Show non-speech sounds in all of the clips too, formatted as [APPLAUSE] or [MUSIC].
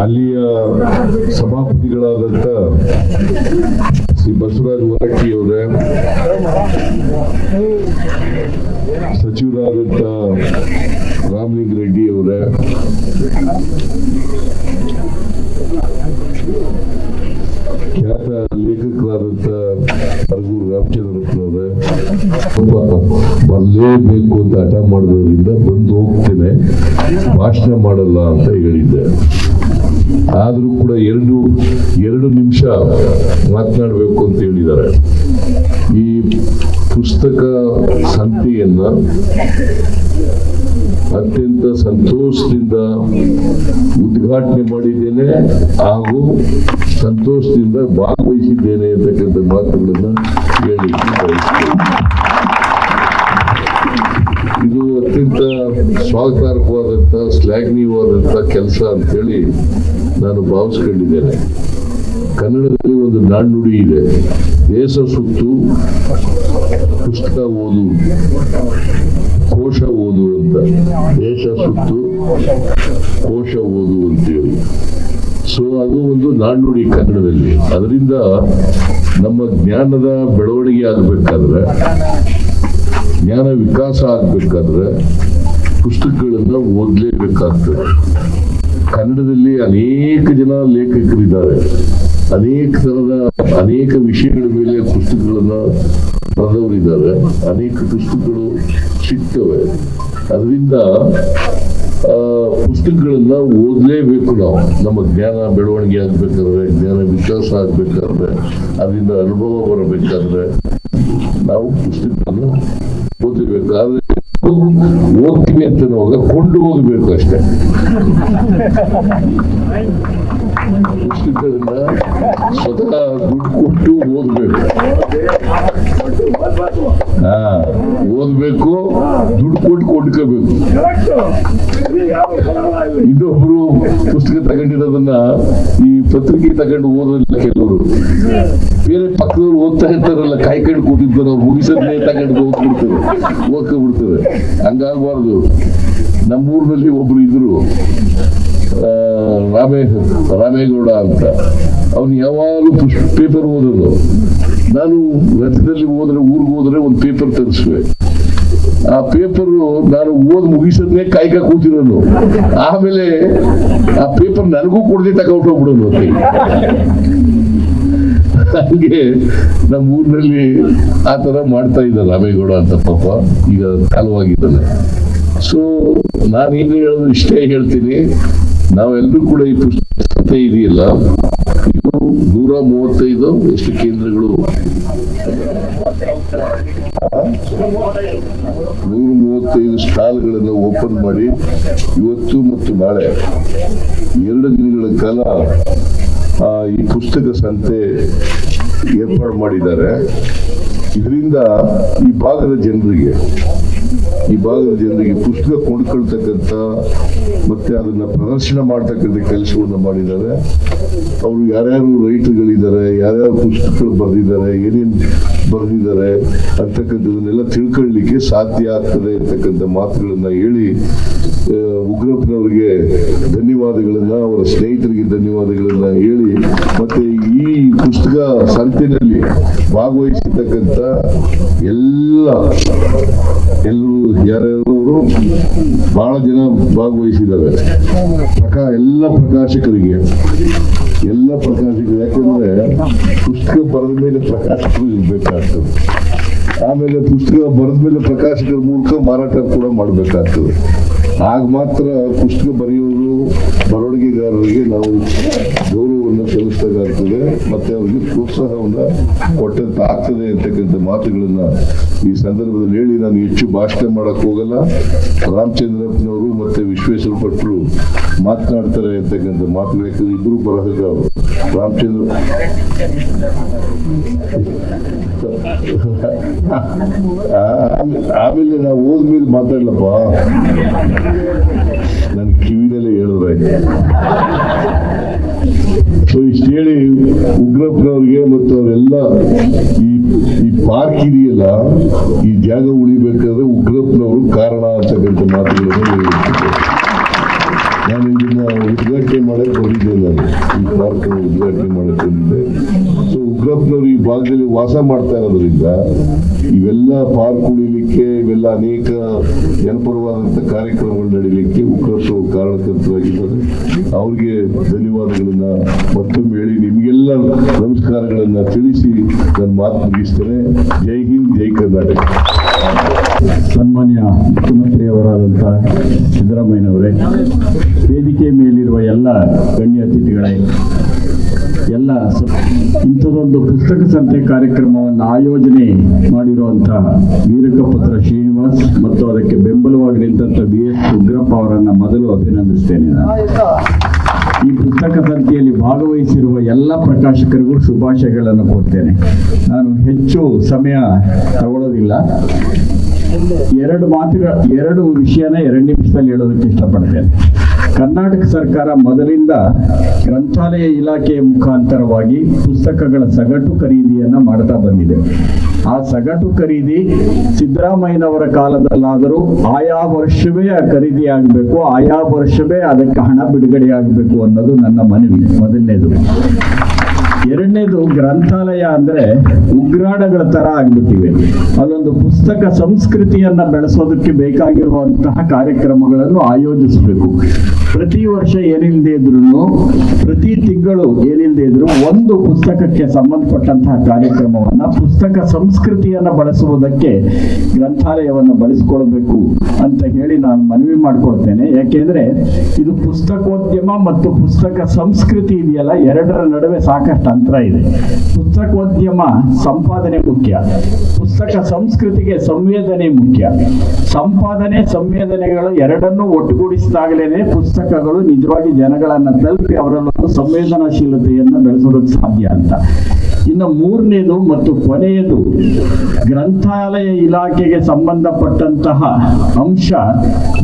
ಅಲ್ಲಿಯ ಸಭಾಪತಿಗಳಾದಂಥ ಶ್ರೀ ಬಸವರಾಜ ಹೊರಟ್ಟಿ ಅವರೇ ಸಚಿವರಾದಂಥ ರಾಮಲಿಂಗ ರೆಡ್ಡಿ ಅವರೇ ಖ್ಯಾತ ಲೇಖಕರಾದಂಥ ರಾಮಚಂದ್ರಪ್ಪನವರೇ ಬರಲೇಬೇಕು ಅಂತ ಹಠ ಮಾಡಿದ್ರಿಂದ ಬಂದು ಹೋಗ್ತೇನೆ. ಭಾಷಣ ಮಾಡಲ್ಲ ಅಂತ ಹೇಳಿದ್ದೆ. ಆದರೂ ಕೂಡ ಎರಡು ಎರಡು ನಿಮಿಷ ಮಾತನಾಡಬೇಕು ಅಂತ ಹೇಳಿದ್ದಾರೆ. ಈ ಪುಸ್ತಕ ಸಂತೆಯನ್ನ ಅತ್ಯಂತ ಸಂತೋಷದಿಂದ ಉದ್ಘಾಟನೆ ಮಾಡಿದ್ದೇನೆ ಹಾಗೂ ಸಂತೋಷದಿಂದ ಭಾಗವಹಿಸಿದ್ದೇನೆ ಅಂತಕ್ಕಂಥ ಮಾತುಗಳನ್ನು ಹೇಳಿ ಇದು ಅತ್ಯಂತ ಸ್ವಾಗತಾರ್ಹವಾದಂಥ ಶ್ಲಾಘನೀಯವಾದಂಥ ಕೆಲಸ ಅಂತೇಳಿ ನಾನು ಭಾವಿಸ್ಕೊಂಡಿದ್ದೇನೆ. ಕನ್ನಡದಲ್ಲಿ ಒಂದು ನಾಣ್ಣುಡಿ ಇದೆ. ದೇಶ ಸುತ್ತು, ಪುಸ್ತಕ ಓದು, ಕೋಶ ಓದು ಅಂತ. ದೇಶ ಸುತ್ತು, ಕೋಶ ಓದು ಅಂತೇಳಿ. ಸೊ ಅದು ಒಂದು ನಾಣ್ಣುಡಿ ಕನ್ನಡದಲ್ಲಿ. ಅದರಿಂದ ನಮ್ಮ ಜ್ಞಾನದ ಬೆಳವಣಿಗೆ ಆಗಬೇಕಾದ್ರೆ, ಜ್ಞಾನ ವಿಕಾಸ ಆಗ್ಬೇಕಾದ್ರೆ ಪುಸ್ತಕಗಳನ್ನ ಓದಲೇಬೇಕಾಗ್ತದೆ. ಕನ್ನಡದಲ್ಲಿ ಅನೇಕ ಜನ ಲೇಖಕರಿದ್ದಾರೆ. ಅನೇಕ ತರದ ಅನೇಕ ವಿಷಯಗಳ ಮೇಲೆ ಪುಸ್ತಕಗಳನ್ನ ಬರೆದವರಿದ್ದಾರೆ. ಅನೇಕ ಪುಸ್ತಕಗಳು ಸಿಗ್ತವೆ. ಅದರಿಂದ ಪುಸ್ತಕಗಳನ್ನ ಓದಲೇಬೇಕು ನಾವು. ನಮ್ಮ ಜ್ಞಾನ ಬೆಳವಣಿಗೆ ಆಗ್ಬೇಕಾದ್ರೆ, ಜ್ಞಾನ ವಿಕಾಸ ಆಗ್ಬೇಕಾದ್ರೆ, ಅದರಿಂದ ಅನುಭವ ಬರಬೇಕಾದ್ರೆ ನಾವು ಪುಸ್ತಕಗಳನ್ನ ಓದಬೇಕು ಆದ್ರೆ ಓದ್ತೀವಿ ಅಂತ ಕೊಂಡು ಹೋಗ್ಬೇಕು ಅಷ್ಟೇ. ಕೊಟ್ಟು ಕೊಂಡ್ಕೋಬೇಕು ಇನ್ನೊಬ್ರು ಪುಸ್ತಕ ತಗೊಂಡಿರೋದನ್ನ ಈ ಪತ್ರಿಕೆ ತಗೊಂಡು ಓದೋದಿಲ್ಲ ಕೆಲವರು. ಬೇರೆ ಪಕ್ಕದವ್ರು ಓದ್ತಾ ಇರ್ತಾರಲ್ಲ, ಕಾಯ್ಕೊಂಡು ಕೂತಿರ್ತಾರೆ, ಅವ್ರು ಮುಗಿಸದ್ನೇ ತಗೊಂಡು ಓದ್ಬಿಡ್ತಾರೆ, ಓದ್ಕೊಂಡ್ಬಿಡ್ತಾರೆ. ಹಂಗಾಗಬಾರ್ದು. ನಮ್ಮೂರಿನಲ್ಲಿ ಒಬ್ರು ಇದ್ರು ರಾಮೇ, ರಾಮೇಗೌಡ ಅಂತ. ಅವ್ನು ಯಾವಾಗಲೂ ಪೇಪರ್ ಓದೋದು. ನಾನು ರಥದಲ್ಲಿ ಹೋದ್ರೆ ಊರಿಗೆ ಹೋದ್ರೆ ಒಂದು ಪೇಪರ್ ತರಿಸುವೆ. ಆ ಪೇಪರ್ ನಾನು ಓದ್ ಮುಗಿಸದ್ನೇ ಕಾಯ್ಕ ಕೂತಿರೋನು ಆಮೇಲೆ ಆ ಪೇಪರ್ ನನಗೂ ಕೊಡದೆ ತಗೊಂಡೋಗ್ಬಿಡೋನು ಹೋಗ್ಬಿಡೋನು ಹಂಗೆ ನಮ್ಮ ಊರಿನಲ್ಲಿ ಆ ತರ ಮಾಡ್ತಾ ಇದ್ದ ರಾಮೇಗೌಡ ಅಂತ ಪಾಪ. ಈಗ ಕಾಲವಾಗಿದ್ದಾನೆ. ಸೊ ನಾನು ಏನು ಹೇಳೋದು ಇಷ್ಟೇ ಹೇಳ್ತೀನಿ. ನಾವೆಲ್ಲರೂ ಕೂಡ ಈ ಪುಸ್ತಕ ಇದೆಯಲ್ಲ ಇದು ನೂರ ಮೂವತ್ತೈದು ಎಷ್ಟು ಕೇಂದ್ರಗಳು? ನೂರ ಮೂವತ್ತೈದು ಸ್ಟಾಲ್ಗಳನ್ನು ಓಪನ್ ಮಾಡಿ ಇವತ್ತು ಮತ್ತು ನಾಳೆ. ಎರಡು ದಿನಗಳ ಕಾಲ ಈ ಪುಸ್ತಕ ಸಂತೆ ಏರ್ಪಾಡು ಮಾಡಿದ್ದಾರೆ. ಇದರಿಂದ ಈ ಭಾಗದ ಜನರಿಗೆ ಈ ಭಾಗದ ಜನರಿಗೆ ಪುಸ್ತಕ ಕೊಂಡ್ಕೊಳ್ತಕ್ಕಂಥ ಮತ್ತೆ ಅದನ್ನ ಪ್ರದರ್ಶನ ಮಾಡ್ತಕ್ಕಂಥ ಕೆಲಸವನ್ನು ಮಾಡಿದ್ದಾರೆ. ಅವರು ಯಾರ್ಯಾರು ರೈತರುಗಳಿದ್ದಾರೆ, ಯಾರ್ಯಾರು ಪುಸ್ತಕಗಳು ಬರೆದಿದ್ದಾರೆ, ಏನೇನು ಬರೆದಿದ್ದಾರೆ ಅಂತಕ್ಕಂಥದನ್ನೆಲ್ಲ ತಿಳ್ಕೊಳ್ಳಿಕ್ಕೆ ಸಾಧ್ಯ ಆಗ್ತದೆ ಅಂತಕ್ಕಂಥ ಮಾತುಗಳನ್ನ ಹೇಳಿ ಉಗ್ರಪ್ಪನವರಿಗೆ ಧನ್ಯವಾದಗಳನ್ನ, ಅವರ ಸ್ನೇಹಿತರಿಗೆ ಧನ್ಯವಾದಗಳನ್ನ ಹೇಳಿ, ಮತ್ತೆ ಈ ಪುಸ್ತಕ ಸಂತಿನಲ್ಲಿ ಭಾಗವಹಿಸಿರ್ತಕ್ಕಂಥ ಎಲ್ಲ, ಎಲ್ಲರೂ ಯಾರ್ಯಾರು ಬಹಳ ಜನ ಭಾಗವಹಿಸಿದ್ದಾರೆ. ಪ್ರಕಾ, ಎಲ್ಲ ಪ್ರಕಾಶಕರಿಗೆ, ಎಲ್ಲ ಪ್ರಕಾಶಕರು. ಯಾಕಂದ್ರೆ ಪುಸ್ತಕ ಬರೆದ ಮೇಲೆ ಪ್ರಕಾಶಕರು ಇರ್ಬೇಕಾಗ್ತದೆ. ಆಮೇಲೆ ಪುಸ್ತಕ ಬರೆದ ಮೇಲೆ ಪ್ರಕಾಶಕರ ಮೂಲಕ ಮಾರಾಟ ಕೂಡ ಮಾಡಬೇಕಾಗ್ತದೆ. ಆಗ ಮಾತ್ರ ಪುಸ್ತಕ ಬರೆಯೋರು ಬರವಣಿಗೆಗಾರರಿಗೆ ನಾವು ಗೌರವವನ್ನು ಸಲ್ಲಿಸಬೇಕಾಗ್ತದೆ. ಮತ್ತೆ ಅವರಿಗೆ ಪ್ರೋತ್ಸಾಹವನ್ನು ಕೊಟ್ಟಂತ ಆಗ್ತದೆ ಅಂತಕ್ಕಂಥ ಮಾತುಗಳನ್ನ ಈ ಸಂದರ್ಭದಲ್ಲಿ ಹೇಳಿ ನಾನು ಹೆಚ್ಚು ಭಾಷಣ ಮಾಡಕ್ ಹೋಗಲ್ಲ. ರಾಮಚಂದ್ರಪ್ಪನವರು ಮತ್ತೆ ವಿಶ್ವೇಶ್ವರ ಭಟ್ರು ಮಾತನಾಡ್ತಾರೆ ಅಂತಕ್ಕಂಥ ಮಾತುಗಳು ಇಬ್ಬರು ಬರಹಗಾರರು. [LAUGHS] ಆ- ಆಮೇಲೆ ನಾವು ಹೋದ್ಮೇಲೆ ಮಾತಾಡ್ಲಪ್ಪ. ನನ್ನ ಕಿವಿನಲ್ಲೇ ಹೇಳಿದ್ರೆ. ಸೊ ಇಷ್ಟು ಹೇಳಿ ಉಗ್ರಪ್ಪನವ್ರಿಗೆ ಮತ್ತು ಅವರೆಲ್ಲ ಈ ಈ ಪಾರ್ಕ್ ಇದೆಯಲ್ಲ, ಈ ಜಾಗ ಉಳಿಬೇಕಾದ್ರೆ ಉಗ್ರಪ್ಪನವರು ಕಾರಣ ಅಂತಕ್ಕಂಥ ಮಾತುಗಳನ್ನು ಉದ್ಘಾಟನೆ ಮಾಡಕ್ಕೆ ಬಂದಿದ್ದೆ ನಾನು. ಈ ಪಾರ್ಕ್ ಉದ್ಘಾಟನೆ ಮಾಡಕ್ಕೆ ಬಂದಿದ್ದೆ ಸೊ ಉಗ್ರಪ್ಪನವರು ಈ ಭಾಗದಲ್ಲಿ ವಾಸ ಮಾಡ್ತಾ ಇರೋದ್ರಿಂದ ಇವೆಲ್ಲ ಪಾರ್ಕ್ ಉಳಿಲಿಕ್ಕೆ ಇವೆಲ್ಲ ಅನೇಕ ಜನಪರವಾದಂಥ ಕಾರ್ಯಕ್ರಮಗಳು ನಡೀಲಿಕ್ಕೆ ಉಗ್ರಪ್ಪ ಕಾರಣಕರ್ತರಾಗಿದ್ದಾರೆ. ಅವ್ರಿಗೆ ಧನ್ಯವಾದಗಳನ್ನ ಮತ್ತೊಮ್ಮೆ ಹೇಳಿ ನಿಮಗೆಲ್ಲ ನಮಸ್ಕಾರಗಳನ್ನ ತಿಳಿಸಿ ನನ್ನ ಮಾತು ಮುಗಿಸ್ತೇನೆ. ಜೈ ಹಿಂದ್, ಜೈ ಕರ್ನಾಟಕ. ಸನ್ಮಾನ್ಯ ಮುಖ್ಯಮಂತ್ರಿಯವರಾದಂಥ ಸಿದ್ದರಾಮಯ್ಯನವರೇ, ವೇದಿಕೆ ಮೇಲಿರುವ ಎಲ್ಲ ಗಣ್ಯ ಅತಿಥಿಗಳೇ, ಎಲ್ಲ ಇಂಥದೊಂದು ಪುಸ್ತಕ ಸಂತೆ ಕಾರ್ಯಕ್ರಮವನ್ನು ಆಯೋಜನೆ ಮಾಡಿರುವಂಥ ವೀರಕಪುತ್ರ ಶ್ರೀನಿವಾಸ್ ಮತ್ತು ಅದಕ್ಕೆ ಬೆಂಬಲವಾಗಿ ನಿಂತಹ ಬಿ ಎಸ್ ಉಗ್ರಪ್ಪ ಅವರನ್ನು ಮೊದಲು ಅಭಿನಂದಿಸ್ತೇನೆ ಈ ಪುಸ್ತಕ ಸಂತೆಯಲ್ಲಿ ಭಾಗವಹಿಸಿರುವ ಎಲ್ಲ ಪ್ರಕಾಶಕರಿಗೂ ಶುಭಾಶಯಗಳನ್ನು ಕೊಡ್ತೇನೆ ನಾನು ಹೆಚ್ಚು ಸಮಯ ತಗೊಳ್ಳೋದಿಲ್ಲ ಎರಡು ಮಾತುಗಳ ಎರಡು ವಿಷಯನ ಎರಡು ನಿಮಿಷದಲ್ಲಿ ಹೇಳೋದಕ್ಕೆ ಇಷ್ಟಪಡ್ತೇನೆ. ಕರ್ನಾಟಕ ಸರ್ಕಾರ ಮೊದಲಿಂದ ಗ್ರಂಥಾಲಯ ಇಲಾಖೆಯ ಮುಖಾಂತರವಾಗಿ ಪುಸ್ತಕಗಳ ಸಗಟು ಖರೀದಿಯನ್ನ ಮಾಡ್ತಾ ಬಂದಿದೆ. ಆ ಸಗಟು ಖರೀದಿ ಸಿದ್ದರಾಮಯ್ಯನವರ ಕಾಲದಲ್ಲಾದರೂ ಆಯಾ ವರ್ಷವೇ ಆ ಖರೀದಿ ಆಗಬೇಕು, ಆಯಾ ವರ್ಷವೇ ಅದಕ್ಕೆ ಹಣ ಬಿಡುಗಡೆ ಆಗಬೇಕು ಅನ್ನೋದು ನನ್ನ ಮನವಿ, ಮೊದಲನೇದು. ಎರಡನೇದು ಗ್ರಂಥಾಲಯ ಅಂದ್ರೆ ಉಗ್ರಾಣಗಳ ತರ ಆಗ್ಬಿಟ್ಟಿವೆ. ಅಲ್ಲೊಂದು ಪುಸ್ತಕ ಸಂಸ್ಕೃತಿಯನ್ನ ಬೆಳೆಸೋದಕ್ಕೆ ಬೇಕಾಗಿರುವಂತಹ ಕಾರ್ಯಕ್ರಮಗಳನ್ನು ಆಯೋಜಿಸಬೇಕು. ಪ್ರತಿ ವರ್ಷ ಏನಿಲ್ಲದೆ ಇದ್ರು ಪ್ರತಿ ತಿಂಗಳು ಏನಿಲ್ಲದೆ ಇದ್ರು ಒಂದು ಪುಸ್ತಕಕ್ಕೆ ಸಂಬಂಧಪಟ್ಟಂತಹ ಕಾರ್ಯಕ್ರಮವನ್ನ, ಪುಸ್ತಕ ಸಂಸ್ಕೃತಿಯನ್ನ ಬಳಸುವುದಕ್ಕೆ ಗ್ರಂಥಾಲಯವನ್ನು ಬಳಸಿಕೊಳ್ಬೇಕು ಅಂತ ಹೇಳಿ ನಾನು ಮನವಿ ಮಾಡ್ಕೊಳ್ತೇನೆ. ಯಾಕೆಂದ್ರೆ ಇದು ಪುಸ್ತಕೋದ್ಯಮ ಮತ್ತು ಪುಸ್ತಕ ಸಂಸ್ಕೃತಿ ಇದೆಯಲ್ಲ, ಎರಡರ ನಡುವೆ ಸಾಕಷ್ಟು ಅಂತರ ಇದೆ. ಪುಸ್ತಕೋದ್ಯಮ ಸಂಪಾದನೆ ಮುಖ್ಯ. ಪುಸ್ತಕ ಸಂಸ್ಕೃತಿಗೆ ಸಂವೇದನೆ ಮುಖ್ಯ. ಸಂಪಾದನೆ, ಸಂವೇದನೆಗಳು ಎರಡನ್ನೂ ಒಟ್ಟುಗೂಡಿಸಿದಾಗಲೇ ಪುಸ್ತಕಗಳು ನಿಜವಾಗಿ ಜನಗಳನ್ನ ತಲುಪಿ ಅವರಲ್ಲೊಂದು ಸಂವೇದನಾಶೀಲತೆಯನ್ನು ಬೆಳೆಸೋದಕ್ಕೆ ಸಾಧ್ಯ ಅಂತ. ಇನ್ನು ಮೂರನೇದು ಮತ್ತು ಕೊನೆಯದು ಗ್ರಂಥಾಲಯ ಇಲಾಖೆಗೆ ಸಂಬಂಧಪಟ್ಟಂತಹ ಅಂಶ.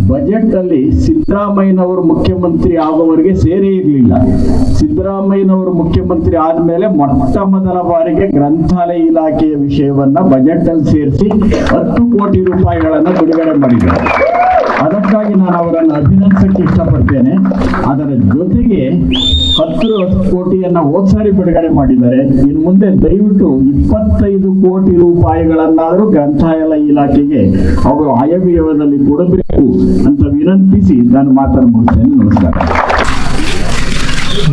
ಬಜೆಟ್ ಅಲ್ಲಿ ಸಿದ್ದರಾಮಯ್ಯನವರು ಮುಖ್ಯಮಂತ್ರಿ ಆಗುವವರೆಗೆ ಸೇರೇ ಇರಲಿಲ್ಲ. ಸಿದ್ದರಾಮಯ್ಯನವರು ಮುಖ್ಯಮಂತ್ರಿ ಆದ್ಮೇಲೆ ಮೊಟ್ಟ ಮೊದಲ ಬಾರಿಗೆ ಗ್ರಂಥಾಲಯ ಇಲಾಖೆಯ ವಿಷಯವನ್ನ ಬಜೆಟ್ ಅಲ್ಲಿ ಸೇರಿಸಿ ಹತ್ತು ಕೋಟಿ ರೂಪಾಯಿಗಳನ್ನು ಬಿಡುಗಡೆ ಮಾಡಿದ್ದಾರೆ ಅದಕ್ಕಾಗಿ ನಾನು ಅವರನ್ನು ಅಭಿನಂದಿಸಕ್ಕೆ ಇಷ್ಟಪಡ್ತೇನೆ. ಅದರ ಜೊತೆಗೆ ಹತ್ತು ಕೋಟಿಯನ್ನ ಸಾರಿ ಬಿಡುಗಡೆ ಮಾಡಿದ್ದಾರೆ. ಇನ್ನು ಮುಂದೆ ದಯವಿಟ್ಟು ಇಪ್ಪತ್ತೈದು ಕೋಟಿ ರೂಪಾಯಿಗಳನ್ನಾದರೂ ಗ್ರಂಥಾಲಯ ಇಲಾಖೆಗೆ ಅವರು ಆಯವ್ಯಯದಲ್ಲಿ ಕೊಡಬೇಕು ಅಂತ ವಿನಂತಿಸಿ ನಾನು ಮಾತನ್ನು ಮುಗಿಸ್ತೇನೆ. ನಮಸ್ಕಾರ.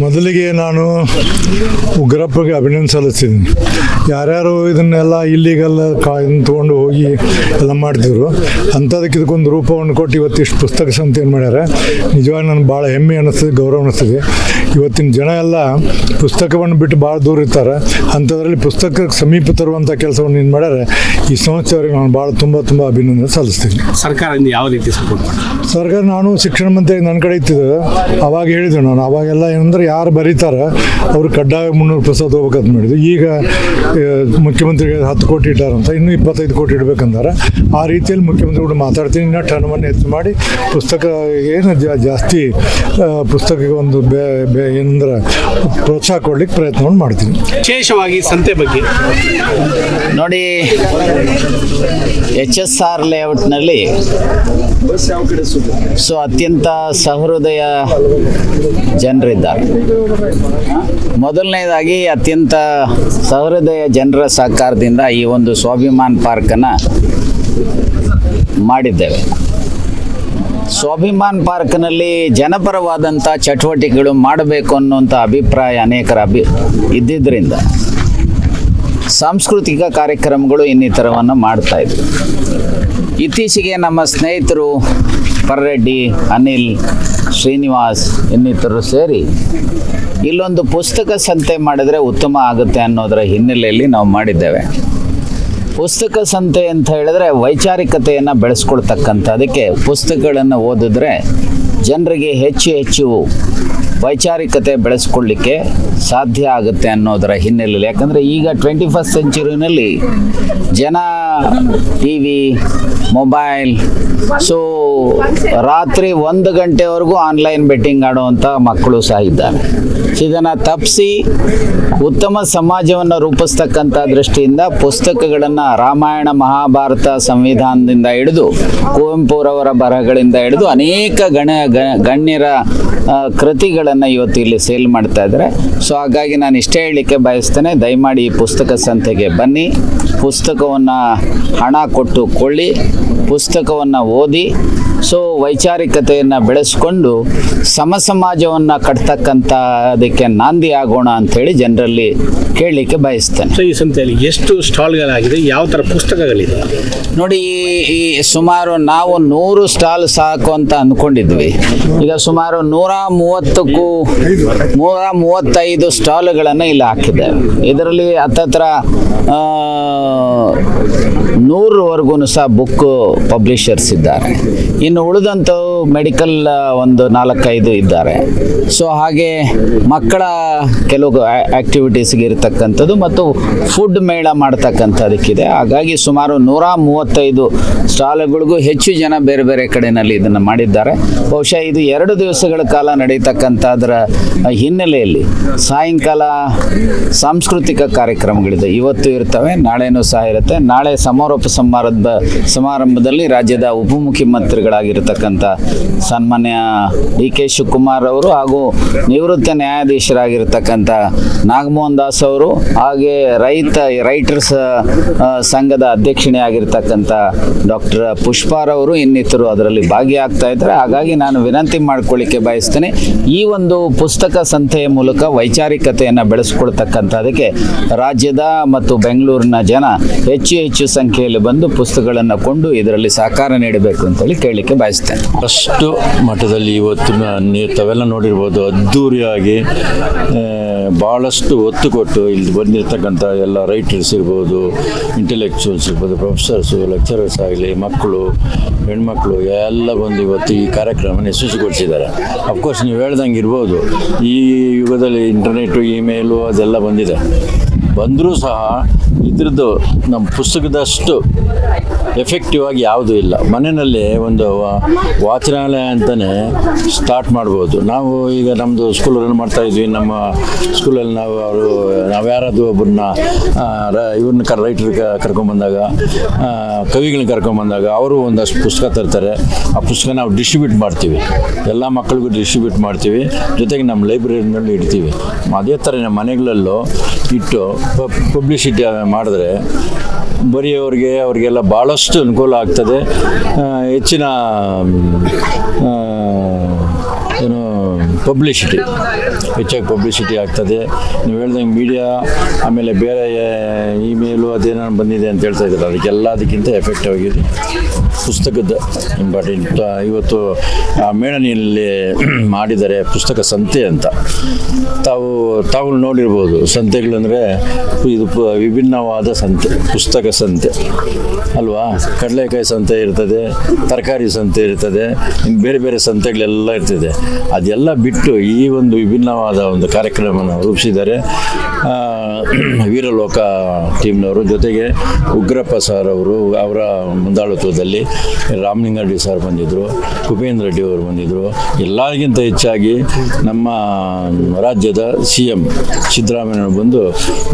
ಮೊದಲಿಗೆ ನಾನು ಉಗ್ರಪ್ಪಗೆ ಅಭಿನಂದನೆ ಸಲ್ಲಿಸ್ತೀನಿ ಯಾರ್ಯಾರು ಇದನ್ನೆಲ್ಲ ಇಲ್ಲಿಗೆಲ್ಲ ಕಾ ತೊಗೊಂಡು ಹೋಗಿ ಎಲ್ಲ ಮಾಡ್ತಿದ್ರು. ಅಂಥದಕ್ಕೆ ಇದಕ್ಕೊಂದು ರೂಪವನ್ನು ಕೊಟ್ಟು ಇವತ್ತಿಷ್ಟು ಪುಸ್ತಕ ಸಂತೆಯನ್ನು ಮಾಡ್ಯಾರ? ನಿಜವಾಗಿ ನನಗೆ ಭಾಳ ಹೆಮ್ಮೆ ಅನ್ನಿಸ್ತದೆ ಗೌರವ ಅನ್ನಿಸ್ತದೆ. ಇವತ್ತಿನ ಜನ ಎಲ್ಲ ಪುಸ್ತಕವನ್ನು ಬಿಟ್ಟು ಭಾಳ ದೂರ ಇರ್ತಾರೆ. ಅಂಥದ್ರಲ್ಲಿ ಪುಸ್ತಕಕ್ಕೆ ಸಮೀಪ ತರುವಂಥ ಕೆಲಸವನ್ನು ಏನು ಮಾಡ್ಯಾರ? ಈ ಸಂಸ್ಥೆಯವರಿಗೆ ನಾನು ಭಾಳ ತುಂಬ ತುಂಬ ಅಭಿನಂದನೆ ಸಲ್ಲಿಸ್ತೀನಿ. ಸರ್ಕಾರದಿಂದ ಯಾವ ರೀತಿ ಸಪೋರ್ಟ್ ಸರ್ಕಾರ ನಾನು ಶಿಕ್ಷಣ ಮಂತ್ರಿ ನನ್ನ ಕಡೆ ಇತ್ತಿದ್ದೆ. ಅವಾಗ ಹೇಳಿದ್ದೆ ನಾನು. ಅವಾಗೆಲ್ಲ ಏನಂದ್ರೆ ಯಾರು ಬರೀತಾರ ಅವ್ರು ಕಡ್ಡಾಯ ಮುನ್ನೂರು ಪ್ರಸಾದ್ ಹೋಗ್ಬೇಕಂತ ಮಾಡಿದ್ರು. ಈಗ ಮುಖ್ಯಮಂತ್ರಿಗೆ ಹತ್ತು ಕೋಟಿ ಇಟ್ಟಾರಂತ ಇನ್ನು ಇಪ್ಪತ್ತೈದು ಕೋಟಿ ಇಡ್ಬೇಕಂದಾರೆ. ಆ ರೀತಿಯಲ್ಲಿ ಮುಖ್ಯಮಂತ್ರಿಗಳು ಕೂಡ ಮಾತಾಡ್ತೀನಿ ಇನ್ನೂ ಟರ್ಮನ್ನು ಹೆಚ್ಚು ಮಾಡಿ ಪುಸ್ತಕ ಏನು ಜಾಸ್ತಿ ಪುಸ್ತಕಕ್ಕೆ ಒಂದು ಬೇ ಬೇ ಏನಂದ್ರೆ ಪ್ರೋತ್ಸಾಹ ಕೊಡ್ಲಿಕ್ಕೆ ಪ್ರಯತ್ನವನ್ನು ಮಾಡ್ತೀನಿ. ವಿಶೇಷವಾಗಿ ಸಂತೆ ಬಗ್ಗೆ. ನೋಡಿ ಎಚ್ ಎಸ್ ಆರ್ ಲೇಔಟ್ನಲ್ಲಿ ಸೊ ಅತ್ಯಂತ ಸಹೃದಯ ಜನರಿದ್ದಾರೆ. ಮೊದಲನೇದಾಗಿ ಅತ್ಯಂತ ಸಹೃದಯ ಜನರ ಸಹಕಾರದಿಂದ ಈ ಒಂದು ಸ್ವಾಭಿಮಾನ್ ಪಾರ್ಕನ್ನು ಮಾಡಿದ್ದೇವೆ. ಸ್ವಾಭಿಮಾನ್ ಪಾರ್ಕ್ನಲ್ಲಿ ಜನಪರವಾದಂಥ ಚಟುವಟಿಕೆಗಳು ಮಾಡಬೇಕು ಅನ್ನುವಂಥ ಅಭಿಪ್ರಾಯ ಅನೇಕರ ಅಭಿ, ಇದ್ದಿದ್ದರಿಂದ ಸಾಂಸ್ಕೃತಿಕ ಕಾರ್ಯಕ್ರಮಗಳು ಇನ್ನಿತರವನ್ನು ಮಾಡ್ತಾ ಇದ್ವಿ. ಇತ್ತೀಚೆಗೆ ನಮ್ಮ ಸ್ನೇಹಿತರು ಪರ್ರೆಡ್ಡಿ, ಅನಿಲ್ ಶ್ರೀನಿವಾಸ್ ಇನ್ನಿತರರು ಸೇರಿ ಇಲ್ಲೊಂದು ಪುಸ್ತಕ ಸಂತೆ ಮಾಡಿದ್ರೆ ಉತ್ತಮ ಆಗುತ್ತೆ ಅನ್ನೋದರ ಹಿನ್ನೆಲೆಯಲ್ಲಿ ನಾವು ಮಾಡಿದ್ದೇವೆ. ಪುಸ್ತಕ ಸಂತೆ ಅಂತ ಹೇಳಿದ್ರೆ ವೈಚಾರಿಕತೆಯನ್ನು ಬೆಳೆಸ್ಕೊಳ್ತಕ್ಕಂಥ ಅದಕ್ಕೆ ಪುಸ್ತಕಗಳನ್ನು ಓದಿದ್ರೆ ಜನರಿಗೆ ಹೆಚ್ಚು ಹೆಚ್ಚು ವೈಚಾರಿಕತೆ ಬೆಳೆಸ್ಕೊಳ್ಳಿಕ್ಕೆ ಸಾಧ್ಯ ಆಗುತ್ತೆ ಅನ್ನೋದರ ಹಿನ್ನೆಲೆಯಲ್ಲಿ. ಯಾಕಂದರೆ ಈಗ ಟ್ವೆಂಟಿ ಫಸ್ಟ್ ಸೆಂಚುರಿನಲ್ಲಿ ಜನ ಟಿ ವಿ ಮೊಬೈಲ್ ಸೊ ರಾತ್ರಿ ಒಂದು ಗಂಟೆವರೆಗೂ ಆನ್ಲೈನ್ ಬೆಟ್ಟಿಂಗ್ ಆಡುವಂಥ ಮಕ್ಕಳು ಸಹ ಇದ್ದಾರೆ. ಇದನ್ನು ತಪ್ಪಿಸಿ ಉತ್ತಮ ಸಮಾಜವನ್ನು ರೂಪಿಸ್ತಕ್ಕಂಥ ದೃಷ್ಟಿಯಿಂದ ಪುಸ್ತಕಗಳನ್ನು ರಾಮಾಯಣ, ಮಹಾಭಾರತ ಸಂವಿಧಾನದಿಂದ ಹಿಡಿದು ಕುವೆಂಪುರವರ ಬರಹಗಳಿಂದ ಹಿಡಿದು ಅನೇಕ ಗಣ, ಗಣ್ಯರ ಕೃತಿಗಳನ್ನು ಇವತ್ತು ಇಲ್ಲಿ ಸೇಲ್ ಮಾಡ್ತಾ ಇದ್ದಾರೆ. ಸೊ ಹಾಗಾಗಿ ನಾನು ಇಷ್ಟೇ ಹೇಳಲಿಕ್ಕೆ ಬಯಸ್ತೇನೆ, ದಯಮಾಡಿ ಈ ಪುಸ್ತಕ ಸಂತೆಗೆ ಬನ್ನಿ. ಪುಸ್ತಕವನ್ನು ಹಣ ಕೊಟ್ಟು ಕೊಳ್ಳಿ. ಪುಸ್ತಕವನ್ನು ಓದಿ. ಸೊ ವೈಚಾರಿಕತೆಯನ್ನು ಬೆಳೆಸ್ಕೊಂಡು ಸಮ ಸಮಾಜವನ್ನು ಕಟ್ತಕ್ಕಂಥ ಅದಕ್ಕೆ ನಾಂದಿ ಆಗೋಣ ಅಂಥೇಳಿ ಜನರಲ್ಲಿ ಕೇಳಲಿಕ್ಕೆ ಬಯಸ್ತೇನೆ. ಸೊ ಈ ಸಂತೆಯಲ್ಲಿ ಎಷ್ಟು ಸ್ಟಾಲ್ಗಳಾಗಿದೆ? ಯಾವ ಥರ ಪುಸ್ತಕಗಳಿದೆ? ನೋಡಿ ಈ- ಸುಮಾರು ನಾವು ನೂರು ಸ್ಟಾಲ್ ಸಾಕು ಅಂತ ಅಂದ್ಕೊಂಡಿದ್ವಿ ಈಗ ಸುಮಾರು ನೂರ ಮೂವತ್ತಕ್ಕೂ ನೂರ ಮೂವತ್ತೈದು ಸ್ಟಾಲ್ಗಳನ್ನು ಇಲ್ಲಿ ಹಾಕಿದ್ದೇವೆ. ಇದರಲ್ಲಿ ಹತ್ತತ್ರ ನೂರವರೆಗೂ ಸಹ ಬುಕ್ ಪಬ್ಲಿಷರ್ಸ್ ಇದ್ದಾರೆ. ಇನ್ನು ಉಳಿದಂಥವು ಮೆಡಿಕಲ್ ಒಂದು ನಾಲ್ಕೈದು ಇದ್ದಾರೆ. ಸೊ ಹಾಗೆ ಮಕ್ಕಳ ಕೆಲವು ಆ್ಯಕ್ಟಿವಿಟೀಸ್ಗೆ ಇರತಕ್ಕಂಥದ್ದು ಮತ್ತು ಫುಡ್ ಮೇಳ ಮಾಡ್ತಕ್ಕಂಥದಕ್ಕಿದೆ. ಹಾಗಾಗಿ ಸುಮಾರು ನೂರ ಮೂವತ್ತೈದು ಸ್ಟಾಲ್ಗಳಿಗೂ ಹೆಚ್ಚು ಜನ ಬೇರೆ ಬೇರೆ ಕಡೆಯಲ್ಲಿ ಇದನ್ನು ಮಾಡಿದ್ದಾರೆ. ಬಹುಶಃ ಇದು ಎರಡು ದಿವಸಗಳ ಕಾಲ ನಡೀತಕ್ಕಂಥದ್ರ ಹಿನ್ನೆಲೆಯಲ್ಲಿ ಸಾಯಂಕಾಲ ಸಾಂಸ್ಕೃತಿಕ ಕಾರ್ಯಕ್ರಮಗಳಿದೆ. ಇವತ್ತು ಇರ್ತವೆ, ನಾಳೆನೂ ಸಹ ಇರುತ್ತೆ. ನಾಳೆ ಸಮಾರೋಪ ಸಮಾರಂಭ ಸಮಾರಂಭದಲ್ಲಿ ರಾಜ್ಯದ ಉಪಮುಖ್ಯಮಂತ್ರಿಗಳಾಗಿರ್ತಕ್ಕಂಥ ಸನ್ಮಾನ್ಯ ಡಿ ಕೆ ಶಿವಕುಮಾರ್ ಅವರು ಹಾಗೂ ನಿವೃತ್ತ ನ್ಯಾಯಾಧೀಶರಾಗಿರ್ತಕ್ಕಂಥ ನಾಗಮೋಹನ್ ದಾಸ್ ಅವರು ಹಾಗೆ ರೈತ, ರೈಟರ್ಸ್ ಸಂಘದ ಅಧ್ಯಕ್ಷಣೆ ಆಗಿರ್ತಕ್ಕಂಥ ಡಾಕ್ಟರ್ ಪುಷ್ಪಾರವರು ಇನ್ನಿತರು ಅದರಲ್ಲಿ ಭಾಗಿಯಾಗ್ತಾ ಇದ್ದಾರೆ. ಹಾಗಾಗಿ ನಾನು ವಿನಂತಿ ಮಾಡ್ಕೊಳ್ಳಿಕ್ಕೆ ಬಯಸ್ತೇನೆ. ಈ ಒಂದು ಪುಸ್ತಕ ಸಂತೆಯ ಮೂಲಕ ವೈಚಾರಿಕತೆಯನ್ನು ಬೆಳೆಸ್ಕೊಳ್ತಕ್ಕಂಥದಕ್ಕೆ ರಾಜ್ಯದ ಮತ್ತು ಬೆಂಗಳೂರಿನ ಜನ ಹೆಚ್ಚು ಹೆಚ್ಚು ಸಂಖ್ಯೆಯಲ್ಲಿ ಬಂದು ಪುಸ್ತಕಗಳನ್ನು ಕೊಂಡು ಇದರಲ್ಲಿ ಸಹಕಾರ ನೀಡಬೇಕು ಅಂತೇಳಿ ಕೇಳಲಿಕ್ಕೆ ಬಯಸ್ತೇನೆ. ಅಷ್ಟು ಮಟ್ಟದಲ್ಲಿ ಇವತ್ತು ತಾವೆಲ್ಲ ನೋಡಿರ್ಬೋದು ಅದ್ದೂರಿಯಾಗಿ ಭಾಳಷ್ಟು ಒತ್ತು ಕೊಟ್ಟು ಇಲ್ಲಿ ಬಂದಿರತಕ್ಕಂಥ ಎಲ್ಲ ರೈಟರ್ಸ್ ಇರ್ಬೋದು ಇಂಟೆಲೆಕ್ಚುವಲ್ಸ್ ಇರ್ಬೋದು ಪ್ರೊಫೆಸರ್ಸು ಲೆಕ್ಚರರ್ಸ್ ಆಗಲಿ, ಮಕ್ಕಳು, ಹೆಣ್ಮಕ್ಳು ಎಲ್ಲ ಬಂದು ಇವತ್ತು ಈ ಕಾರ್ಯಕ್ರಮನ ಯಶಸ್ವಿಗೊಳಿಸಿದ್ದಾರೆ. ಅಫ್ಕೋರ್ಸ್ ನೀವು ಹೇಳ್ದಂಗೆ ಇರ್ಬೋದು, ಈ ಯುಗದಲ್ಲಿ ಇಂಟರ್ನೆಟ್ಟು ಇಮೇಲು ಅದೆಲ್ಲ ಬಂದಿದೆ. ಬಂದರೂ ಸಹ ಇದ್ರದ್ದು ನಮ್ಮ ಪುಸ್ತಕದಷ್ಟು ಎಫೆಕ್ಟಿವ್ ಆಗಿ ಯಾವುದೂ ಇಲ್ಲ. ಮನೆಯಲ್ಲಿ ಒಂದು ವಾಚನಾಲಯ ಅಂತಲೇ ಸ್ಟಾರ್ಟ್ ಮಾಡ್ಬೋದು. ನಾವು ಈಗ ನಮ್ಮದು ಸ್ಕೂಲ್ ರನ್ ಮಾಡ್ತಾ ಇದ್ವಿ. ನಮ್ಮ ಸ್ಕೂಲಲ್ಲಿ ನಾವು ಅವರು, ನಾವು ಯಾರಾದರೂ ಒಬ್ಬರನ್ನ ಇವ್ರನ್ನ ಕರ್ ರೈಟರ್ ಕರ್ಕೊಂಬಂದಾಗ ಕವಿಗಳನ್ನ ಕರ್ಕೊಂಬಂದಾಗ ಅವರು ಒಂದಷ್ಟು ಪುಸ್ತಕ ತರ್ತಾರೆ. ಆ ಪುಸ್ತಕ ನಾವು ಡಿಸ್ಟ್ರಿಬ್ಯೂಟ್ ಮಾಡ್ತೀವಿ. ಎಲ್ಲ ಮಕ್ಕಳಿಗೂ ಡಿಸ್ಟ್ರಿಬ್ಯೂಟ್ ಮಾಡ್ತೀವಿ. ಜೊತೆಗೆ ನಮ್ಮ ಲೈಬ್ರರಿನಲ್ಲಿ ಇಡ್ತೀವಿ. ಅದೇ ಥರ ಮನೆಗಳಲ್ಲೂ ಇಟ್ಟು ಪಬ್ಲಿಸಿಟಿ ಮಾಡಿದ್ರೆ ಬರೆಯೋರಿಗೆ ಅವರಿಗೆಲ್ಲ ಭಾಳಷ್ಟು ಅನುಕೂಲ ಆಗ್ತದೆ. ಹೆಚ್ಚಿನ ಏನು ಪಬ್ಲಿಸಿಟಿ ಹೆಚ್ಚಾಗಿ ಪಬ್ಲಿಸಿಟಿ ಆಗ್ತದೆ. ನೀವು ಹೇಳ್ದಂಗೆ ಮೀಡಿಯಾ ಆಮೇಲೆ ಬೇರೆ ಇಮೇಲು ಅದೇನೋ ಬಂದಿದೆ ಅಂತ ಹೇಳ್ತಾ ಇದ್ದಾರೆ ಅದಕ್ಕೆಲ್ಲ ಅದಕ್ಕಿಂತ ಎಫೆಕ್ಟಿವ್ ಆಗಿದೆ ಪುಸ್ತಕದ ಇಂಪಾರ್ಟೆಂಟ್. ಇವತ್ತು ಮೇಳನಿಯಲ್ಲಿ [CLEARS THROAT] ಮಾಡಿದ್ದಾರೆ ಪುಸ್ತಕ ಸಂತೆ ಅಂತ. ತಾವು ತಾವು ನೋಡಿರ್ಬೋದು, ಸಂತೆಗಳಂದರೆ ಇದು ವಿಭಿನ್ನವಾದ ಸಂತೆ, ಪುಸ್ತಕ ಸಂತೆ. ಅಲ್ವಾ? ಕಡಲೆಕಾಯಿ ಸಂತೆ ಇರ್ತದೆ, ತರಕಾರಿ ಸಂತೆ ಇರ್ತದೆ ಬೇರೆ ಬೇರೆ ಸಂತೆಗಳೆಲ್ಲ ಇರ್ತದೆ. ಅದೆಲ್ಲ ಬಿಟ್ಟು ಈ ಒಂದು ವಿಭಿನ್ನವಾದ ಒಂದು ಕಾರ್ಯಕ್ರಮವನ್ನು ರೂಪಿಸಿದ್ದಾರೆ. ವೀರಲೋಕ ಟೀಮ್ನವರು ಜೊತೆಗೆ ಉಗ್ರಪ್ಪ ಸರ್ ಅವರು, ಅವರ ಮುಂದಾಳತ್ವದಲ್ಲಿ ರಾಮಲಿಂಗಾರೆಡ್ಡಿ ಸರ್ ಬಂದಿದ್ದರು ಉಪೇಂದ್ರ ರೆಡ್ಡಿ ಅವರು ಬಂದಿದ್ದರು ಎಲ್ಲರಿಗಿಂತ ಹೆಚ್ಚಾಗಿ ನಮ್ಮ ರಾಜ್ಯದ ಸಿ ಎಂ ಸಿದ್ದರಾಮಯ್ಯ ಬಂದು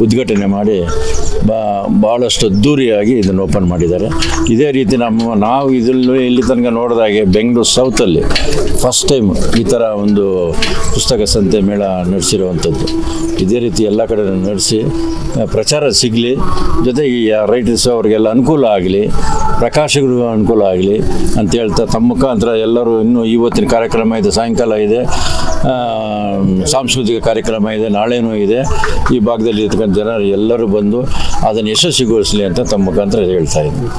ಉದ್ಘಾಟನೆ ಮಾಡಿ ಬಾ ಭಾಳಷ್ಟು ಅದ್ದೂರಿಯಾಗಿ ಇದನ್ನು ಓಪನ್ ಮಾಡಿದ್ದಾರೆ. ಇದೇ ರೀತಿ ನಮ್ಮ, ನಾವು ಇದರಲ್ಲಿ ಇಲ್ಲಿ ತನಕ ನೋಡಿದಾಗೆ ಬೆಂಗಳೂರು ಸೌತಲ್ಲಿ ಫಸ್ಟ್ ಟೈಮ್ ಈ ಥರ ಒಂದು ಪುಸ್ತಕ ಸಂತೆ ಮೇಳ ನಡೆಸಿರುವಂಥದ್ದು. ಇದೇ ರೀತಿ ಎಲ್ಲ ಕಡೆ ನಡೆಸಿ ಪ್ರಚಾರ ಸಿಗಲಿ, ಜೊತೆಗೆ ರೈಟರ್ಸ್ ಅವ್ರಿಗೆಲ್ಲ ಅನುಕೂಲ ಆಗಲಿ ಪ್ರಕಾಶಕರಿಗೂ ಅನುಕೂಲ ಆಗಲಿ ಅಂತ ಹೇಳ್ತಾ ತಮ್ಮ ಮುಖಾಂತರ ಎಲ್ಲರೂ ಇನ್ನೂ ಇವತ್ತಿನ ಕಾರ್ಯಕ್ರಮ ಇದೆ, ಸಾಯಂಕಾಲ ಇದೆ ಸಾಂಸ್ಕೃತಿಕ ಕಾರ್ಯಕ್ರಮ ಇದೆ, ನಾಳೆನೂ ಇದೆ. ಈ ಭಾಗದಲ್ಲಿ ಇರ್ತಕ್ಕಂಥ ಜನರು ಎಲ್ಲರೂ ಬಂದು ಅದನ್ನು ಯಶಸ್ವಿಗೊಳಿಸಲಿ ಅಂತ ತಮ್ಮ ಮುಖಾಂತರ ಹೇಳ್ತಾ ಇದ್ದೀನಿ